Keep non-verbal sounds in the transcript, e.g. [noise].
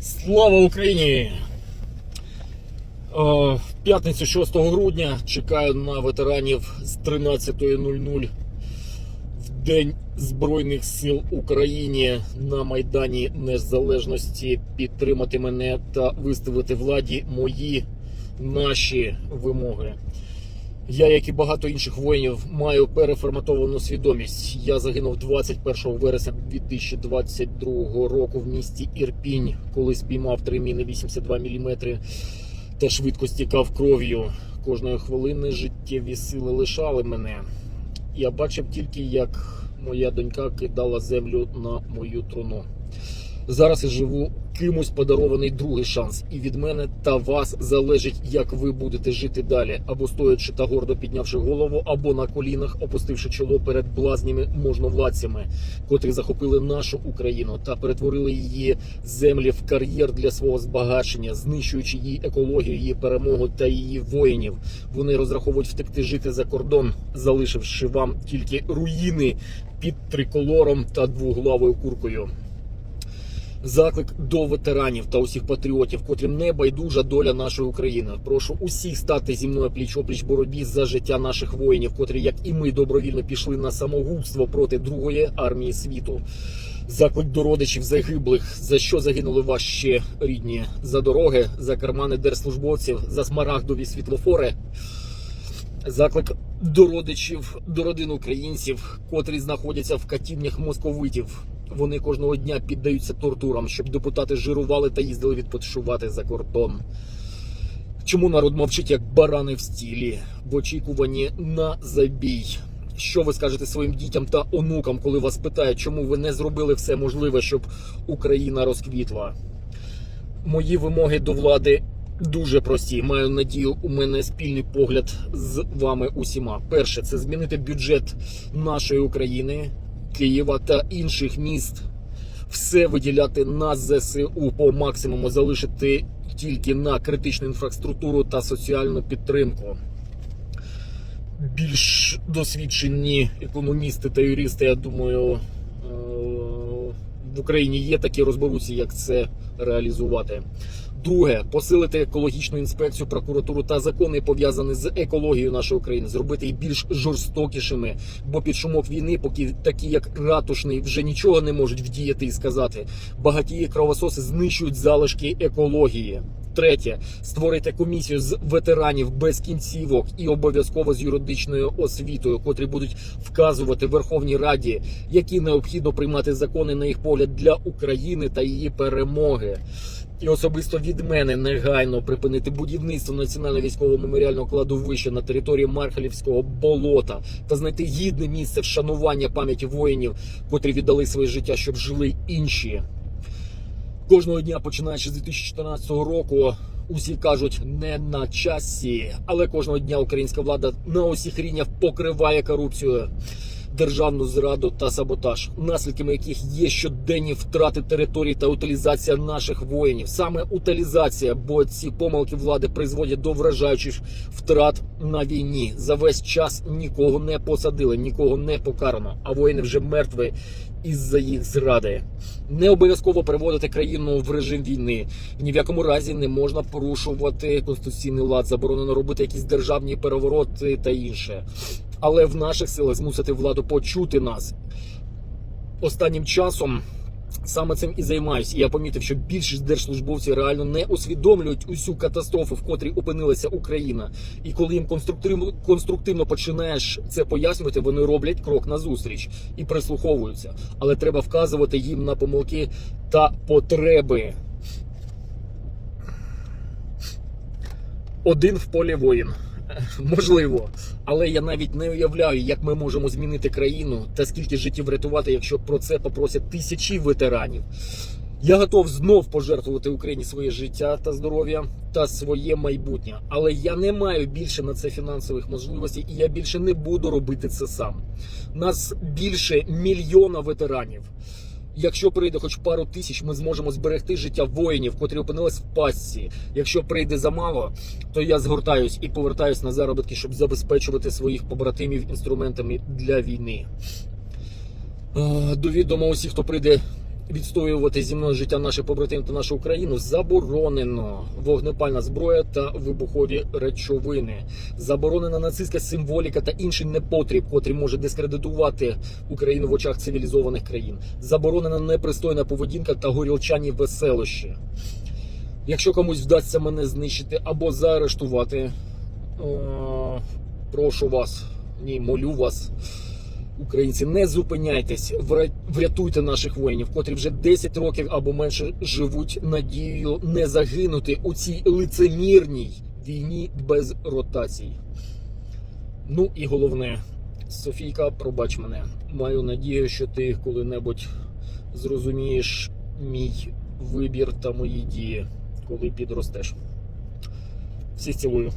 Слава Україні! Е, п'ятницю 6 грудня чекаю на ветеранів з 13.00 в День Збройних сил України на Майдані Незалежності підтримати мене та виставити владі мої наші вимоги. Я, як і багато інших воїнів, маю переформатовану свідомість. Я загинув 21 вересня 2022 року в місті Ірпінь, коли спіймав три міни 82 мм та швидко стікав кров'ю. Кожної хвилини життєві сили лишали мене. Я бачив тільки, як моя донька кидала землю на мою труну. Зараз я живу кимось подарований другий шанс, і від мене та вас залежить, як ви будете жити далі, або стоячи та гордо піднявши голову, або на колінах, опустивши чоло перед блазніми можновладцями, котрі захопили нашу Україну та перетворили її землі в кар'єр для свого збагачення, знищуючи її екологію, її перемогу та її воїнів. Вони розраховують втекти жити за кордон, залишивши вам тільки руїни під триколором та двуглавою куркою. Заклик до ветеранів та усіх патріотів, котрим не байдужа доля нашої України. Прошу усіх стати зі мною пліч опліч боротьбі за життя наших воїнів, котрі, як і ми, добровільно пішли на самогубство проти другої армії світу. Заклик до родичів загиблих, за що загинули ваші рідні за дороги, за кармани держслужбовців, за смарагдові світлофори. Заклик до родичів, до родин українців, котрі знаходяться в катівнях московитів. Вони кожного дня піддаються тортурам, щоб депутати жирували та їздили відпочивати за кордон. Чому народ мовчить як барани в стілі в очікуванні на забій? Що ви скажете своїм дітям та онукам, коли вас питають, чому ви не зробили все можливе, щоб Україна розквітла? Мої вимоги до влади дуже прості. Маю надію, у мене спільний погляд з вами усіма. Перше, це змінити бюджет нашої України, Києва та інших міст. Все виділяти на ЗСУ по максимуму, залишити тільки на критичну інфраструктуру та соціальну підтримку. Більш досвідчені економісти та юристи, я думаю, в Україні є такі розберуться, як це реалізувати. Друге, посилити екологічну інспекцію, прокуратуру та закони пов'язані з екологією нашої України, зробити їх більш жорстокішими. Бо під шумок війни, поки такі як ратушний, вже нічого не можуть вдіяти і сказати. Багатії кровососи знищують залишки екології. Третє, створити комісію з ветеранів без кінцівок і обов'язково з юридичною освітою, котрі будуть вказувати Верховній Раді, які необхідно приймати закони на їх погляд для України та її перемоги. І особисто від мене негайно припинити будівництво національного військового меморіального кладовища на території Мархалівського болота та знайти гідне місце вшанування пам'яті воїнів, котрі віддали своє життя, щоб жили інші. Кожного дня, починаючи з 2014 року, усі кажуть не на часі, але кожного дня українська влада на усіх рівнях покриває корупцію. Державну зраду та саботаж, наслідками яких є щоденні втрати територій та утилізація наших воїнів. Саме утилізація, бо ці помилки влади призводять до вражаючих втрат на війні. За весь час нікого не посадили, нікого не покарано, а воїни вже мертві із-за їх зради. Не обов'язково переводити країну в режим війни. Ні в якому разі не можна порушувати конституційний лад, заборонено робити якісь державні перевороти та інше. Але в наших силах змусити владу почути нас останнім часом. Саме цим і займаюся. І я помітив, що більшість держслужбовців реально не усвідомлюють усю катастрофу, в котрій опинилася Україна. І коли їм конструктивно конструктивно починаєш це пояснювати, вони роблять крок назустріч і прислуховуються. Але треба вказувати їм на помилки та потреби. Один в полі воїн. [laughs] Можливо, але я навіть не уявляю, як ми можемо змінити країну та скільки життів врятувати, якщо про це попросять тисячі ветеранів. Я готов знов пожертвувати Україні своє життя та здоров'я та своє майбутнє, але я не маю більше на це фінансових можливостей, і я більше не буду робити це сам. Нас більше мільйона ветеранів. Якщо прийде хоч пару тисяч, ми зможемо зберегти життя воїнів, котрі опинились в пастці. Якщо прийде замало, то я згортаюсь і повертаюсь на заробітки, щоб забезпечувати своїх побратимів інструментами для війни. Довідомо До відома усіх, хто прийде відстоювати зі мною життя наших побратимів та нашу Україну заборонено. Вогнепальна зброя та вибухові речовини. Заборонена нацистська символіка та інший непотріб, котрий може дискредитувати Україну в очах цивілізованих країн. Заборонена непристойна поведінка та горілчані веселощі. Якщо комусь вдасться мене знищити або заарештувати, е, прошу вас, ні, молю вас, українці, не зупиняйтесь, врятуйте наших воїнів, котрі вже 10 років або менше живуть надією не загинути у цій лицемірній війні без ротацій. Ну і головне, Софійка, пробач мене. Маю надію, що ти коли-небудь зрозумієш мій вибір та мої дії, коли підростеш. Всіх цілую.